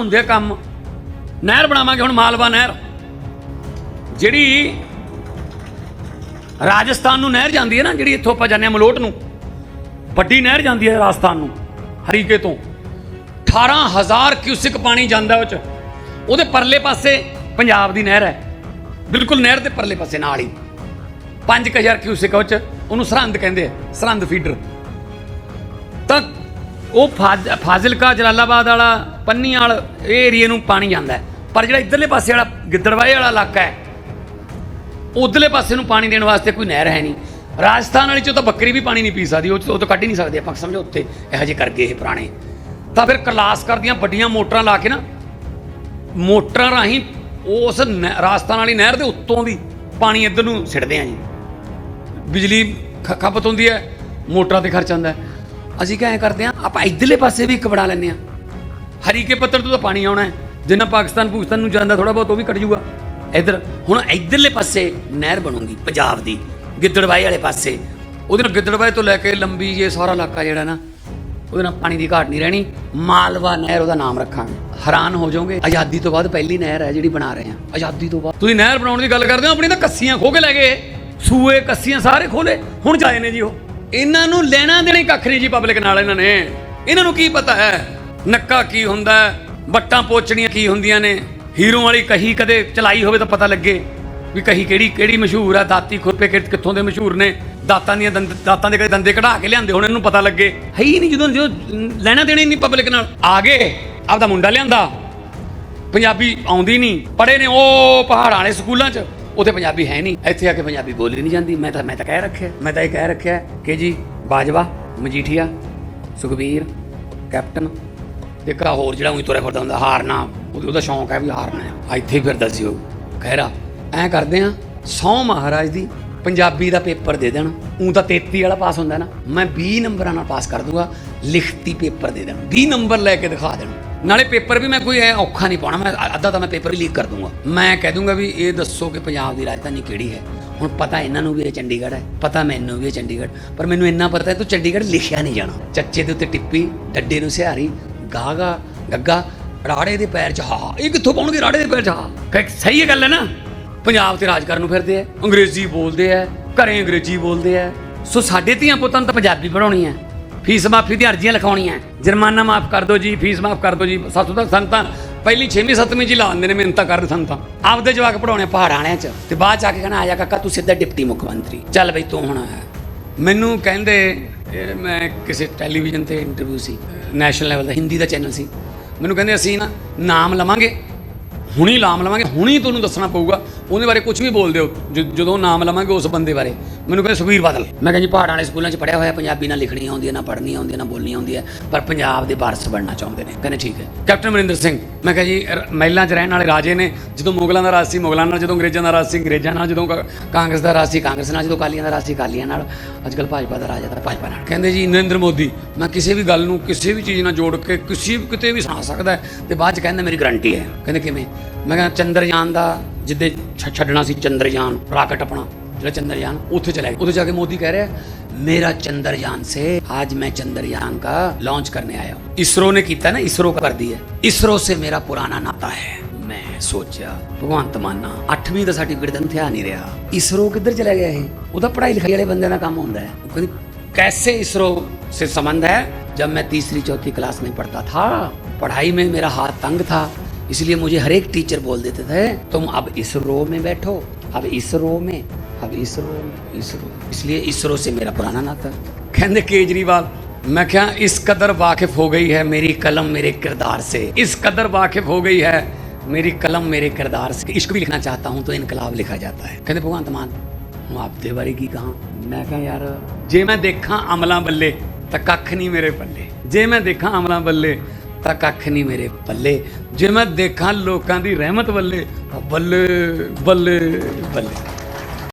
ਹੁੰਦੇ ਆ ਕੰਮ। ਨਹਿਰ ਬਣਾਵਾਂਗੇ ਹੁਣ ਮਾਲਵਾ ਨਹਿਰ। ਜਿਹੜੀ ਰਾਜਸਥਾਨ ਨੂੰ ਨਹਿਰ ਜਾਂਦੀ ਹੈ ਨਾ, ਜਿਹੜੀ ਇੱਥੋਂ ਆਪਾਂ ਜਾਂਦੇ ਹਾਂ ਮਲੋਟ ਨੂੰ, ਵੱਡੀ ਨਹਿਰ ਜਾਂਦੀ ਹੈ ਰਾਜਸਥਾਨ ਨੂੰ, ਹਰੀਕੇ ਤੋਂ। 18000 ਕਿਊਸਿਕ ਪਾਣੀ ਜਾਂਦਾ ਉਹ ਚ। ਉਹਦੇ ਪਰਲੇ ਪਾਸੇ ਪੰਜਾਬ ਦੀ ਨਹਿਰ ਹੈ। ਬਿਲਕੁਲ ਨਹਿਰ ਦੇ ਪਰਲੇ ਪਾਸੇ ਨਾਲ ਹੀ। 5000 ਕਿਊਸਿਕ ਉਹ ਚ। ਉਹਨੂੰ ਸਰਹੰਦ ਕਹਿੰਦੇ ਆ, ਸਰਹੰਦ ਫੀਡਰ। ਉਹ ਫਾਜ਼- ਫਾਜ਼ਿਲਕਾ, ਜਲਾਲਾਬਾਦ ਵਾਲਾ ਪੰਨੀ ਵਾਲ, ਇਹ ਏਰੀਏ ਨੂੰ ਪਾਣੀ ਜਾਂਦਾ ਹੈ। ਪਰ ਜਿਹੜਾ ਇਧਰਲੇ ਪਾਸੇ ਵਾਲਾ ਗਿੱਦੜਵਾਏ ਵਾਲਾ ਇਲਾਕਾ ਹੈ, ਉਧਰਲੇ ਪਾਸੇ ਨੂੰ ਪਾਣੀ ਦੇਣ ਵਾਸਤੇ ਕੋਈ ਨਹਿਰ ਹੈ ਨਹੀਂ। ਰਾਜਸਥਾਨ ਵਾਲੀ ਚੋਂ ਤਾਂ ਬੱਕਰੀ ਵੀ ਪਾਣੀ ਨਹੀਂ ਪੀ ਸਕਦੀ, ਉਹ 'ਚ ਉਹ ਤੋਂ ਕੱਢ ਹੀ ਨਹੀਂ ਸਕਦੇ ਆਪਾਂ, ਸਮਝੋ ਉੱਤੇ ਇਹੋ ਜਿਹੇ ਕਰ ਗਏ ਇਹ ਪੁਰਾਣੇ। ਤਾਂ ਫਿਰ ਕਲਾਸ ਕਰਦੀਆਂ ਵੱਡੀਆਂ ਮੋਟਰਾਂ ਲਾ ਕੇ ਨਾ, ਮੋਟਰਾਂ ਰਾਹੀਂ ਉਸ ਨਹਿ- ਰਾਜਸਥਾਨ ਵਾਲੀ ਨਹਿਰ ਦੇ ਉੱਤੋਂ ਦੀ ਪਾਣੀ ਇੱਧਰ ਨੂੰ ਸਿੱਟਦੇ ਆ ਜੀ। ਬਿਜਲੀ ਖ- ਖਪਤ ਹੁੰਦੀ ਹੈ, ਮੋਟਰਾਂ ਤੇ ਖਰਚ ਆਉਂਦਾ ਹੈ। ਅਸੀਂ ਕਿਆ ਐਂ ਕਰਦੇ ਆ, ਆਪਾਂ ਇਧਰਲੇ ਪਾਸੇ ਵੀ ਇੱਕ ਬਣਾ ਲੈਂਦੇ ਆ। ਹਰੀਕੇ ਪੱਤਰ ਤੋਂ ਤਾਂ ਪਾਣੀ ਆਉਣਾ ਹੈ। ਜਿੰਨਾ ਪਾਕਿਸਤਾਨ ਭੂਸਤਾਨ ਨੂੰ ਜਾਂਦਾ ਥੋੜਾ ਬਹੁਤ, ਉਹ ਵੀ ਕੱਟ ਜੂਗਾ ਇਧਰ, ਹੁਣ ਇਧਰਲੇ ਪਾਸੇ ਨਹਿਰ ਬਣੂਗੀ, ਪੰਜਾਬ ਦੀ ਗਿੱਦੜਵਾਈ ਵਾਲੇ ਪਾਸੇ। ਉਹਦੇ ਨਾਲ ਗਿੱਦੜਵਾਈ ਤੋਂ ਲੈ ਕੇ ਲੰਬੀ ਇਹ ਸਾਰਾ ਇਲਾਕਾ ਜਿਹੜਾ ਨਾ, ਉਹਦੇ ਨਾਲ ਪਾਣੀ ਦੀ ਘਾਟ ਨਹੀਂ ਰਹਿਣੀ। ਮਾਲਵਾ ਨਹਿਰ ਉਹਦਾ ਨਾਮ ਰੱਖਾਂਗੇ। ਹੈਰਾਨ ਹੋ ਜਾਓਗੇ, ਆਜ਼ਾਦੀ ਤੋਂ ਬਾਅਦ ਪਹਿਲੀ ਨਹਿਰ ਹੈ ਜਿਹੜੀ ਬਣਾ ਰਹੇ ਆ। ਆਜ਼ਾਦੀ ਤੋਂ ਬਾਅਦ। ਤੁਸੀਂ ਨਹਿਰ ਬਣਾਉਣ ਦੀ ਗੱਲ ਕਰਦੇ ਹੋ ਆਪਣੀ ਤਾਂ ਕੱਸੀਆਂ ਖੋ ਕੇ ਲੈ ਗਏ। ਸੂਏ, ਕੱਸੀਆਂ ਸਾਰੇ ਖੋਲੇ ਹੁਣ ਜਾਏ ਨੇ ਜੀ ਉਹ। ਇਹਨਾਂ ਨੂੰ ਲੈਣਾ ਦੇਣਾ ਕੱਖ ਨਹੀਂ ਜੀ ਪਬਲਿਕ ਨਾਲ ਇਹਨਾਂ ਨੇ। ਇਹਨਾਂ ਨੂੰ ਕੀ ਪਤਾ ਹੈ? ਨੱਕਾ ਕੀ ਹੁੰਦਾ ਹੈ? ਬੱਟਾਂ ਪੋਚਣੀਆਂ ਕੀ ਹੁੰਦੀਆਂ ਨੇ? ਹੀਰੋ ਵਾਲੀ ਕਹੀ ਕਦੇ ਚਲਾਈ ਹੋਵੇ ਤਾਂ ਪਤਾ ਲੱਗੇ ਵੀ ਕਹੀ ਕਿਹੜੀ ਕਿਹੜੀ ਮਸ਼ਹੂਰ ਆ ਦਾਤੀ ਖੁਰਪੇ ਕਿ- ਕਿੱਥੋਂ ਦੇ ਮਸ਼ਹੂਰ ਨੇ? ਦਾਤਾਂ ਦੀਆਂ ਦੰਦ, ਦਾਤਾਂ ਦੇ ਕਦੇ ਦੰਦੇ ਕਢਾ ਕੇ ਲਿਆਂਦੇ ਹੁਣ, ਇਹਨੂੰ ਪਤਾ ਲੱਗੇ। ਹੈ ਹੀ ਨਹੀਂ ਜਦੋਂ ਜਦੋਂ ਲੈਣਾ ਦੇਣਾ ਨਹੀਂ ਪਬਲਿਕ ਨਾਲ। ਆ ਗਏ ਆਪਦਾ ਮੁੰਡਾ ਲਿਆਂਦਾ। ਪੰਜਾਬੀ ਆਉਂਦੀ ਨਹੀਂ। ਪੜੇ ਨੇ ਉਹ ਪਹਾੜਾਂ ਵਾਲੇ ਸਕੂਲਾਂ 'ਚ। ਉੱਥੇ ਪੰਜਾਬੀ ਹੈ ਨਹੀਂ। ਇੱਥੇ ਆ ਕੇ ਪੰਜਾਬੀ ਬੋਲੀ ਨਹੀਂ ਜਾਂਦੀ। ਮੈਂ ਤਾਂ ਮੈਂ ਤਾਂ ਕਹਿ ਰੱਖਿਆ। ਮੈਂ ਤਾਂ ਇਹ ਕਹਿ ਰੱਖਿਆ ਕਿ ਜੀ, ਬਾਜਵਾ, ਮਜੀਠੀਆ, ਸੁਖਬੀਰ, ਕੈਪਟਨ ਤੇ ਇੱਕ ਹੋਰ ਜਿਹੜਾ ਉਹੀ ਤੁਰਿਆ ਫਿਰਦਾ ਹੁੰਦਾ, ਹਾਰਨਾ। ਉਹਦਾ ਸ਼ੌਂਕ ਹੈ ਵੀ ਹਾਰਨਾ ਆ। ਇੱਥੇ ਫਿਰਦਾ ਸੀ ਉਹ ਖੈਰਾ, ਐਂ ਕਰਦੇ ਆ, ਸੌ ਮਹਾਰਾਜ ਦੀ ਪੰਜਾਬੀ ਦਾ ਪੇਪਰ ਦੇ ਦੇਣ। ਉਹ ਤਾਂ 33 ਵਾਲਾ ਪਾਸ ਹੁੰਦਾ ਨਾ। ਮੈਂ 20 ਨੰਬਰਾਂ ਨਾਲ ਪਾਸ ਕਰ ਦੂੰਗਾ, ਲਿਖਤੀ ਪੇਪਰ ਦੇ ਦੇਣ। 20 ਨੰਬਰ ਲੈ ਕੇ ਦਿਖਾ ਦੇਣ। ਨਾਲੇ ਪੇਪਰ ਵੀ ਮੈਂ ਕੋਈ ਐ ਔਖਾ ਨਹੀਂ ਪਾਉਣਾ, ਮੈਂ ਅੱਧਾ ਤਾਂ ਮੈਂ ਪੇਪਰ ਵੀ ਲੀਕ ਕਰ ਦੂੰਗਾ। ਮੈਂ ਕਹਿ ਦੂੰਗਾ ਵੀ ਇਹ ਦੱਸੋ ਕਿ ਪੰਜਾਬ ਦੀ ਰਾਜਧਾਨੀ ਕਿਹੜੀ ਹੈ। ਹੁਣ ਪਤਾ ਇਹਨਾਂ ਨੂੰ ਵੀ ਇਹ ਚੰਡੀਗੜ੍ਹ ਹੈ, ਪਤਾ ਮੈਨੂੰ ਵੀ ਇਹ ਚੰਡੀਗੜ੍ਹ, ਪਰ ਮੈਨੂੰ ਇੰਨਾ ਪਤਾ ਹੈ ਤੂੰ ਚੰਡੀਗੜ੍ਹ ਲਿਖਿਆ ਨਹੀਂ ਜਾਣਾ। ਚੱਚੇ ਦੇ ਉੱਤੇ ਟਿੱਪੀ, ਡੱਡੇ ਨੂੰ ਸਿਹਾਰੀ, ਗਾਗਾ, ਗੱਗਾ, ਰਾੜੇ ਦੇ ਪੈਰ 'ਚ ਹਾ। ਇਹ ਕਿੱਥੋਂ ਪਾਉਣਗੇ ਰਾੜੇ ਦੇ ਪੈਰ 'ਚ ਹਾ? ਕਿ ਸਹੀ ਇਹ ਗੱਲ ਹੈ ਨਾ। ਪੰਜਾਬ ਤੇ ਰਾਜ ਕਰਨ ਨੂੰ ਫਿਰਦੇ ਆ ਅੰਗਰੇਜ਼ੀ ਬੋਲਦੇ ਆ ਘਰੇ ਅੰਗਰੇਜ਼ੀ ਬੋਲਦੇ ਆ ਸੋ ਸਾਡੇ ਧੀਆਂ ਪੁੱਤਾਂ ਨੂੰ ਤਾਂ ਪੰਜਾਬੀ ਪੜਾਉਣੀ ਹੈ। ਫੀਸ ਮਾਫੀ ਦੀਆਂ ਅਰਜ਼ੀਆਂ ਲਿਖਾਉਣੀਆਂ ਜੁਰਮਾਨਾ ਮਾਫ ਕਰ ਦਿਓ ਜੀ, ਫੀਸ ਮਾਫ ਕਰ ਦਿਓ ਜੀ। ਸਾਥੋਂ ਤਾਂ ਸੰਤਾਂ ਪਹਿਲੀ 6ਵੀਂ 7ਵੀਂ ਜੀ ਲਾਉਂਦੇ ਨੇ ਮਿਹਨਤਾਂ ਕਰਨ ਸੰਤਾਂ ਆਪਦੇ ਜਵਾਕ ਪੜਾਉਣੇ ਪਹਾੜਾਂ ਵਾਲਿਆਂ ਚ। ਤੇ ਬਾਅਦ ਚ ਆ ਕੇ ਕਹਿਣਾ ਆਇਆ ਕਾਕਾ, ਤੂੰ ਸਿੱਧਾ ਡਿਪਟੀ ਮੁੱਖ ਮੰਤਰੀ ਚੱਲ ਬਈ ਤੂੰ ਹੁਣ ਆਇਆ ਮੈਨੂੰ ਕਹਿੰਦੇ ਮੈਂ ਕਿਸੇ ਟੈਲੀਵਿਜ਼ਨ ਤੇ ਇੰਟਰਵਿਊ ਸੀ ਨੈਸ਼ਨਲ ਲੈਵਲ ਦਾ, ਹਿੰਦੀ ਦਾ ਚੈਨਲ ਸੀ। ਮੈਨੂੰ ਕਹਿੰਦੇ, ਅਸੀਂ ਨਾ ਨਾਮ ਲਵਾਂਗੇ, ਹੁਣੀ ਨਾਮ ਲਵਾਂਗੇ, ਹੁਣੀ ਤੁਹਾਨੂੰ ਦੱਸਣਾ ਪਊਗਾ। ਉਹਦੇ ਬਾਰੇ ਕੁਝ ਵੀ ਬੋਲ ਦਿਓ ਜਦੋਂ ਨਾਮ ਲਵਾਂਗੇ ਉਸ ਬੰਦੇ ਬਾਰੇ। ਮੈਨੂੰ ਕਹਿੰਦੇ ਸੁਖਬੀਰ ਬਾਦਲ। ਮੈਂ ਕਿਹਾ ਜੀ ਪਹਾੜਾਂ ਵਾਲੇ ਸਕੂਲਾਂ 'ਚ ਪੜਿਆ ਹੋਇਆ, ਪੰਜਾਬੀ ਨਾ ਲਿਖਣੀ ਆਉਂਦੀ ਹੈ ਨਾ ਪੜ੍ਹਨੀ ਆਉਂਦੀ ਹੈ ਨਾ ਬੋਲਣੀ ਆਉਂਦੀ ਹੈ ਪਰ ਪੰਜਾਬ ਦੇ ਵਾਰਸ ਬਣਨਾ ਚਾਹੁੰਦੇ ਨੇ। ਕਹਿੰਦੇ ਠੀਕ ਹੈ। ਕੈਪਟਨ ਅਮਰਿੰਦਰ ਸਿੰਘ, ਮੈਂ ਕਿਹਾ ਜੀ, ਰ- ਮਹਿਲਾਂ 'ਚ ਰਹਿਣ ਵਾਲੇ ਰਾਜੇ ਨੇ, ਜਦੋਂ ਮੁਗਲਾਂ ਦਾ ਰਾਜ ਸੀ, ਮੁਗਲਾਂ ਨਾਲ ਜਦੋਂ ਅੰਗਰੇਜ਼ਾਂ ਦਾ ਰਾਜ ਸੀ, ਅੰਗਰੇਜ਼ਾਂ ਨਾਲ ਜਦੋਂ ਕ- ਕਾਂਗਰਸ ਦਾ ਰਾਜ ਸੀ, ਕਾਂਗਰਸ ਨਾਲ ਜਦੋਂ ਅਕਾਲੀਆਂ ਦਾ ਰਾਜ ਸੀ, ਅਕਾਲੀਆਂ ਨਾਲ ਅੱਜ ਕੱਲ੍ਹ ਭਾਜਪਾ ਦਾ ਰਾਜ ਹੈ, ਤਾਂ ਭਾਜਪਾ ਨਾਲ। ਕਹਿੰਦੇ ਜੀ, ਨਰਿੰਦਰ ਮੋਦੀ, ਮੈਂ ਕਿਸੇ ਵੀ ਗੱਲ ਨੂੰ, ਕਿਸੇ ਵੀ ਚੀਜ਼ ਨਾਲ ਜੋੜ ਕੇ ਕਿਸੇ ਵੀ ਕਿਤੇ ਵੀ ਸੁਣਾ ਸਕਦਾ ਹੈ, ਤੇ ਬਾਅਦ 'ਚ ਕਹਿੰਦਾ ਮੇਰੀ ਗਰੰਟੀ ਹੈ। ਕਹਿੰਦੇ ਕਿਵੇਂ? ਮੈਂ ਕਹਿੰਦਾ ਚੰਦਰਯਾਨ ਦਾ ਜਿੱਦੇ ਛ- ਛੱਡਣਾ ਸੀ ਚੰਦਰਯਾਨ ਰਾਕਟ ਆਪਣਾ ਜਿਹੜਾ ਚੰਦਰਯਾਨ ਉੱਥੇ ਚਲਾ ਗਿਆ ਉੱਥੇ ਜਾ ਕੇ ਮੋਦੀ ਕਹਿ ਰਿਹਾ मेरा चंद्रयान से आज मैं चंद्रयान का लॉन्च करने आया हूँ इसरो ने ਕੀਤਾ ਨਾ इसरो कर दी है इसरो से मेरा पुराना नाता है ਮੈਂ ਸੋਚਿਆ ਭਗਵੰਤ ਮਾਨਾ 8ਵੀਂ ਦਾ ਸਰਟੀਫਿਕੇਟ ਤਾਂ ਥਿਆ ਨਹੀਂ ਰਿਹਾ ਇਸਰੋ ਕਿੱਧਰ ਚਲਾ ਗਿਆ ਇਹ ਉਹਦਾ ਪੜ੍ਹਾਈ ਲਿਖਾਈ ਵਾਲੇ ਬੰਦਿਆਂ ਦਾ ਕੰਮ ਹੁੰਦਾ ਹੈ ਉਹ ਕਹਿੰਦੀ कैसे इसरो से संबंध है जब मैं तीसरी चौथी क्लास में पढ़ता था पढ़ाई में मेरा हाथ तंग था इसलिए मुझे हर एक टीचर बोल देते थे, तुम अब इस रो में बैठो, अब इस रो में, अब इस रो में, इस रो इसलिए इसरो से मेरा पुराना नाता। कहते केजरीवाल, मैं क्या इस कदर वाकिफ हो गई है मेरी कलम मेरे किरदार से? इस कदर वाकिफ हो गई है मेरी कलम मेरे किरदार से? इश्क भी लिखना चाहता हूँ तो इनकलाब लिखा जाता है। कहते, भगवान तमान आप बारे की कहा? मैं क्या यार, जे मैं देखा अमला बल्ले तो कख नहीं मेरे पल्ले जे मैं देखा अमला बल्ले ਤਾਂ ਕੱਖ ਨਹੀਂ ਮੇਰੇ ਪੱਲੇ ਜੇ ਮੈਂ ਦੇਖਾਂ ਲੋਕਾਂ ਦੀ ਰਹਿਮਤ ਬੱਲੇ ਤਾਂ ਬੱਲੇ ਬੱਲੇ ਬੱਲੇ।